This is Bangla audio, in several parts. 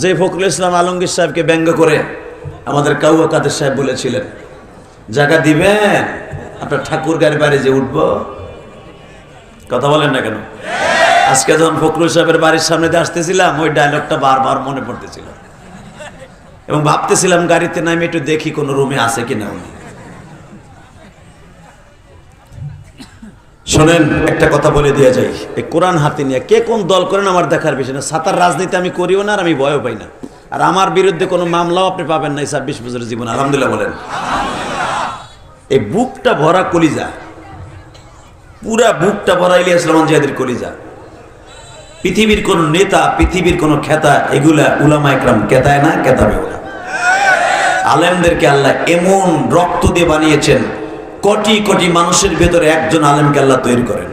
যে ফখরুল ইসলাম আলমগীর সাহেবকে ব্যঙ্গ করে আমাদের কাউয়া কাদের সাহেব বলেছিলেন, জায়গা দিবেন, আপনার ঠাকুর গাড়ি বাড়ি যে উঠব। কথা বলেন না কেন? আজকে যখন ফখরুল সাহেবের বাড়ির সামনে দিয়ে আসতেছিলাম, ওই ডায়লগটা বারবার মনে পড়তেছিল। এবং ভাবতেছিলাম গাড়িতে নামে একটু দেখি কোনো রুমে আছে কিনা উনি। শোনেন, একটা কথা বলে দিয়ে যাই এই কোরআন হাতে নিয়ে কে কোন দল করেন আমার দেখার বিষয় না। সাতার রাজনীতি আমি করিও না আর আমি ভয়ও পাই না। আর আমার বিরুদ্ধে কোনো মামলাও আপনি পাবেন না এই ছাব্বিশ বছরের জীবন। আলহামদুলিল্লাহ বলেন। এই বুকটা ভরা কলিজা। পুরা বুকটা ভরা ইলিয়াস রহমান জিয়াদের কলিজা। পৃথিবীর কোন নেতা, পৃথিবীর কোন খেতা, এগুলা উলামা একরাম কেতায় না, কেতাবে ওরা। আলেমদেরকে আল্লাহ এমন রক্ত দিয়ে বানিয়েছেন কোটি কোটি মানুষের ভেতরে একজন আলেমকে আল্লাহ তৈরি করেন।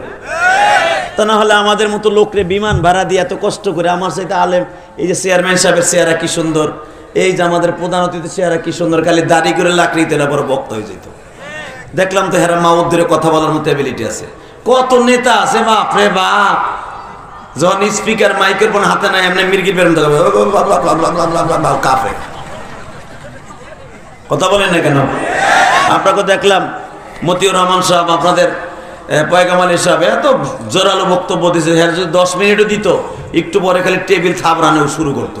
তা না হলে আমাদের মতো লোকরে বিমান ভাড়া দিয়ে এত কষ্ট করে আমার সাথে আলেম, এই যে চেয়ারম্যান সাহেবের চেহারা কি সুন্দর, এই যে আমাদের প্রধান অতিথি চেহারা কি সুন্দর, খালি দাড়ি করে লাকড়িতে বড় বক্ত হয়ে যেত। দেখলাম তো হেরা মাউদ্দের কথা বলার মতো অ্যাবিলিটি আছে। কত নেতা আছে, বাপ রে বাপ। যখন স্পিকার মাইকের ফোন হাতে নাই, এমনি মির্গির বেরোন কাফে কথা বলেন না কেন? আপনাকে দেখলাম মতিউর রহমান সাহেব আপনাদের পয়গাম আলী সাহেব এত জোরালো বক্তব্য দিয়েছে হ্যাঁ যদি দশ মিনিটও দিত, একটু পরে খালি টেবিল থাবড়ানো শুরু করতো।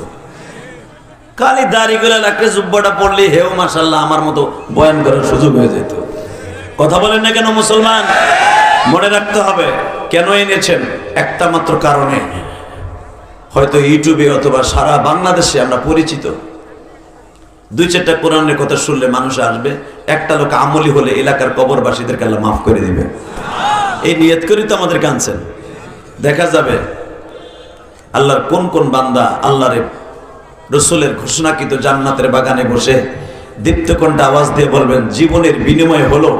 খালি দাড়িগুলো রাখলে জুব্বাটা পড়লে হেও মার্শাল্লাহ আমার মতো বয়ান করার সুযোগ হয়ে যেত। কথা বলেন না কেন মুসলমান? মনে রাখতে হবে, কেন এনেছেন? একটা মাত্র কারণে। হয়তো ইউটিউবে অথবা সারা বাংলাদেশে আমরা পরিচিত। দুই চারটা কোরআনের কথা শুনলে মানুষ আসবে, একটা লোক আমলি হলে এলাকার কবরবাসীদেরকে আল্লাহ মাফ করে দিবে। এই নিয়ত করি তো আমাদের কানছেন দেখা যাবে আল্লাহর কোন কোন বান্দা আল্লাহরে, রসুলের ঘোষণাকৃত জান্নাতের বাগানে বসে দীপ্তকণ্ঠে আওয়াজ দিয়ে বলবেন, জীবনের বিনিময় হলো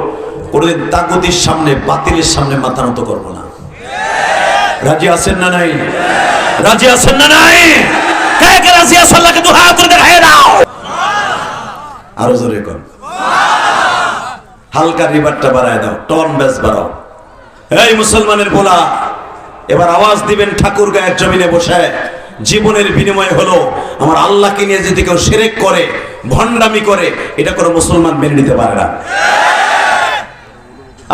কোনোদিন তাগতির সামনে, বাতিলের সামনে মাথা নত করব না। রাজি আছেন না নাই? রাজি আছেন না নাই? রাজি আছেন আল্লাহকে দু হাত তুলে দেখায় দাও আরও জোরে কর। হালকা রিবারটা বাড়ায় দাও টন বেস বাড়াও। এই মুসলমানের বলা, এবার আওয়াজ দিবেন ঠাকুর গায়ের জমিনে বসে। জীবনের বিনিময় হলো, আমার আল্লাহকে নিয়ে যদি কেউ সেরেক করে, ভণ্ডামি করে, এটা কোনো মুসলমান মেনে নিতে পারে না।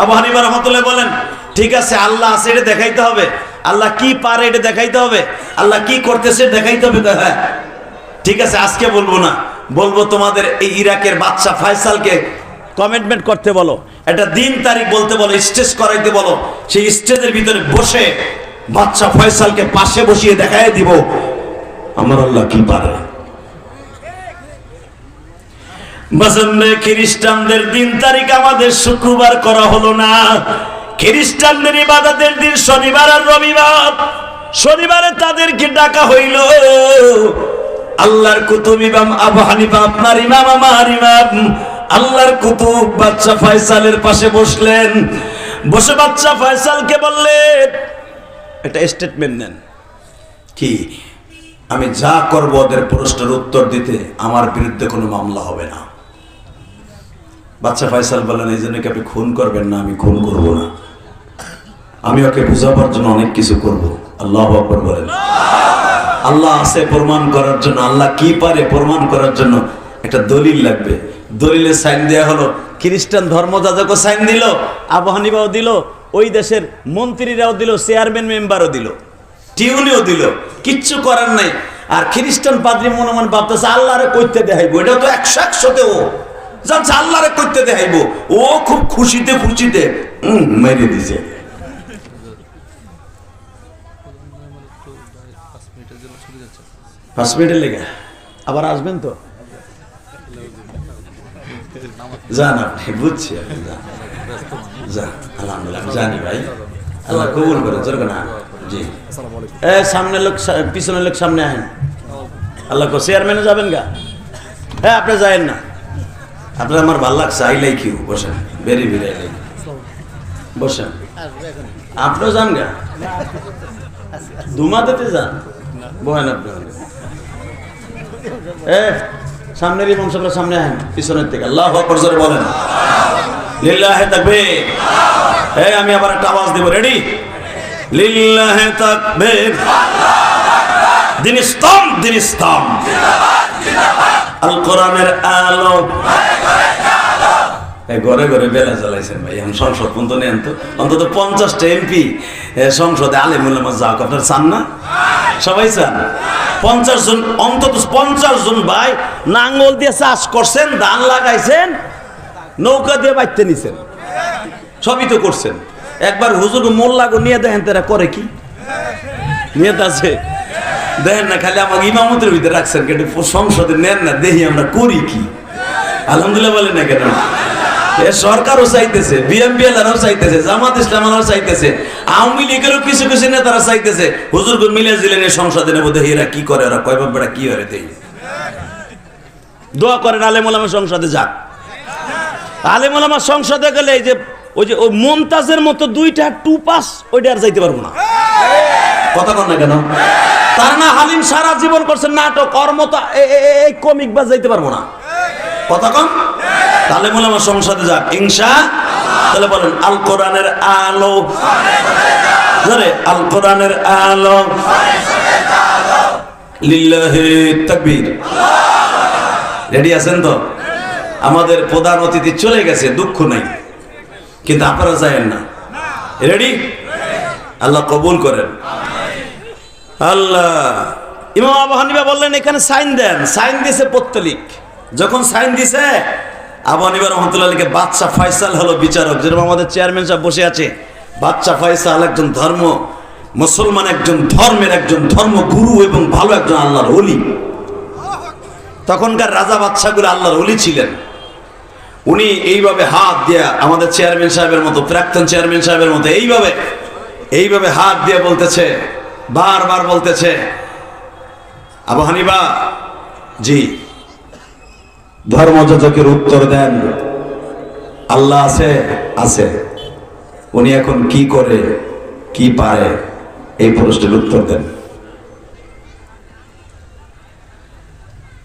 আবু হানিফা রহমতুল্লাহ বলেন, ঠিক আছে, আল্লাহ আছে, এটা দেখাইতে হবে। আল্লাহ কি পারে, এটা দেখাইতে হবে। আল্লাহ কি করতেছে, দেখাইতে হবে হ্যাঁ। ঠিক আছে, আজকে বলব না। বলব তোমাদের এই ইরাকের বাচ্চা ফয়সালকে কমিটমেন্ট করতে বলো। একটা দিন, তারিখ বলতে বলো, স্টেজ করাইতে বলো। সেই স্টেজের ভিতরে বসে বাচ্চা ফয়সালকে পাশে বসিয়ে দেখাই দিব। আমার আল্লাহ কি পারে খ্রিস্টানদের দিন, তারিখ আমাদের শুক্রবার করা হলো না। খ্রিস্টানদের ইবাদতের দিন শনিবার আর রবিবার। শনিবারে তাদেরকে ডাকা হইল। আল্লাহর কুতুব ইমাম আবু হানিফা, আপনার ইমাম, আমার ইমাম। আল্লাহর কুতুব বাচ্চা ফয়সালের পাশে বসলেন। বসে বাচ্চা ফয়সালকে বললেন, একটা স্টেটমেন্ট নেন। কি? আমি যা করব ওদের প্রশ্নের উত্তর দিতে আমার বিরুদ্ধে কোনো মামলা হবে না। বাচ্চা ফয়সাল বললেন, এই জন্য কি আপনি খুন করবেন না? আমি খুন করব না। আমি ওকে বুঝাবার জন্য অনেক কিছু করব। আল্লাহ আকবর বলেন। আল্লাহ আছে প্রমাণ করার জন্য, আল্লাহ কি পারে প্রমাণ করার জন্য একটা দলিল লাগবে। দলিলে সাইন দেয়া হলো, খ্রিস্টান ধর্মযাজকও সাইন দিল আবহানিবাও দিল, ওই দেশের মন্ত্রীরাও দিল, চেয়ারম্যান মেম্বারও দিল, টিউনিও দিল, কিচ্ছু করার নাই। আর খ্রিস্টান পাদ্রি মনে মনে ভাবতেছে, আল্লাহরে করতে দেখাইবো এটা তো একশো একশোতে ও জানছে আল্লাহরে করতে দেখাইবো, ও খুব খুশিতে খুশিতে মেরে দিছে। পাঁচ মিনিটের লেগে। আবার আসবেন তো? যান আপনি বুঝছি যান আলহামদুলিল্লাহ আমি জানি ভাই। আল্লাহ কবুল করে জোর না জি। এ সামনে লোক পিছনের লোক সামনে আহেন। আল্লাহ কো চেয়ারম্যানে যাবেন গা? হ্যাঁ আপনি যায়েন না। আপনার আমার ভালো লাগছে আই লাইক ইউ বসেন। ভেরি ভেরি আই লাইক বসেন। আপনিও যান গা? ধুমাতেতে যান। বহেন আপনি। সামনের ইমাম সামনে আহেন, পিছনের থেকে আল্লাহ আকবার জোরে বলেন। লিল্লাহে আমি আবার একটা আওয়াজ দেব, রেডি? লিল্লাহে তাকবীর। দিন স্তম দিন স্তম আল কোরআনের আলো। ঘরে ঘরে বেলা চালাইছেন ভাই, এখন সংসদ পর্যন্ত নেন তো অন্তত পঞ্চাশটা এমপি সংসদে আলিমুল্লামা যাক, আপনার চান না? সবাই চান? পঞ্চাশ জন, অন্তত পঞ্চাশ জন ভাই নাঙ্গল দিয়ে চাষ করছেন, ধান লাগাইছেন, নৌকা দিয়ে বাইতে নিছেন। সবই তো করছেন। একবার হুজুর মোল্লাগো নিয়ে দেখেন, তারা করে কি? নিয়ে আছে? দেখেন না, খালি আমাকে ইমামতের ভিতরে রাখছেন কেটে সংসদে নেন না, দেখি আমরা করি কি। আলহামদুলিল্লাহ বলেন না কেন? সরকারও চাইতেছে বিএমপি চাইতেছে, জামাত চাইতেছে, আওয়ামী লীগেরও কিছু কিছু নেতারা চাইতেছে হুজুর দিলেন এই সংসদে এরা কি করে ওরা কয় বাবা কি করে দোয়া করেন সংসদে যাক। সংসদে গেলে এই যে, ওই যে ওই মমতাজের মতো দুইটা টু পাস ওইটা আর যাইতে পারব না। কথা কন না কেন? তার না হালিম সারা জীবন করছেন নাটক, কর্মতা এই কমিক বা যাইতে পারব না। কথা কন? তাহলে বলে আমার সংসদে যাক। ইনসা তাহলে বলেন, আল কোরআনের আলো। ধরে, আল কোরআনের আলো। রেডি আছেন তো? আমাদের প্রধান অতিথি চলে গেছে, দুঃখ নাই। কিন্তু আপনারা যায়েন না। রেডি? আল্লাহ কবুল করেন। আল্লাহ। ইমাম আবু হানিফা বললেন, এখানে সাইন দেন। সাইন দিয়েছে পত্তলিক। যখন সাইন দিছে আবু হানিফা রহমতুল্লাহকে বাচ্চা ফয়সাল হলো বিচারক, যেরকম আমাদের চেয়ারম্যান সাহেব বসে আছে। বাচ্চা ফয়সাল একজন ধর্ম, মুসলমান একজন ধর্মের একজন ধর্মগুরু এবং ভালো একজন আল্লাহর অলি তখনকার রাজা বাচ্চাগুলো আল্লাহর অলি ছিলেন। উনি এইভাবে হাত দিয়া আমাদের চেয়ারম্যান সাহেবের মতো, প্রাক্তন চেয়ারম্যান সাহেবের মতো এইভাবে এইভাবে হাত দিয়ে বলতেছে, বারবার বলতেছে, আবু জি ধর্মযাজকের উত্তর দেন। আল্লাহ আছে? আছে। উনি এখন কি করে, কি পারে? এই প্রশ্নের উত্তর দেন।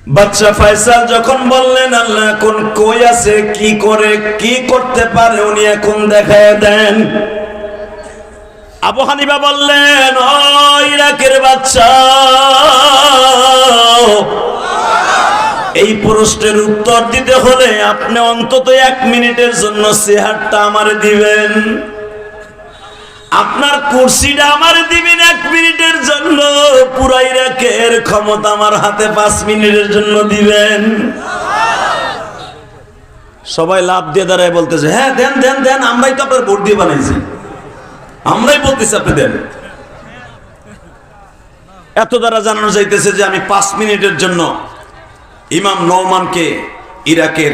বাচ্চা ফয়সাল যখন বললেন, আল্লাহ এখন কই আছে, কি করে, কি করতে পারে? উনি এখন দেখায় দেন, আবু হানিফা বললেন ও ইরাকের বাচ্চা এই প্রশ্নের উত্তর দিতে হলে আপনি অন্তত এক মিনিটের জন্য চেহারটা আমার দিবেন। আপনার কুর্সিটা আমার দিবেন এক মিনিটের জন্য। পুরা ইরাকের ক্ষমতা আমার হাতে পাঁচ মিনিটের জন্য দিবেন। সবাই লাভ দিয়ে দাঁড়ায় বলতেছে হ্যাঁ দেন দেন দেন, আমরাই তো আপনার ভোট দিয়ে বানাইছি। আমরাই বলতেছি আপনি দেন। এত দ্বারা জানানো যাইতেছে যে আমি পাঁচ মিনিটের জন্য ইমাম নৌমানকে ইরাকের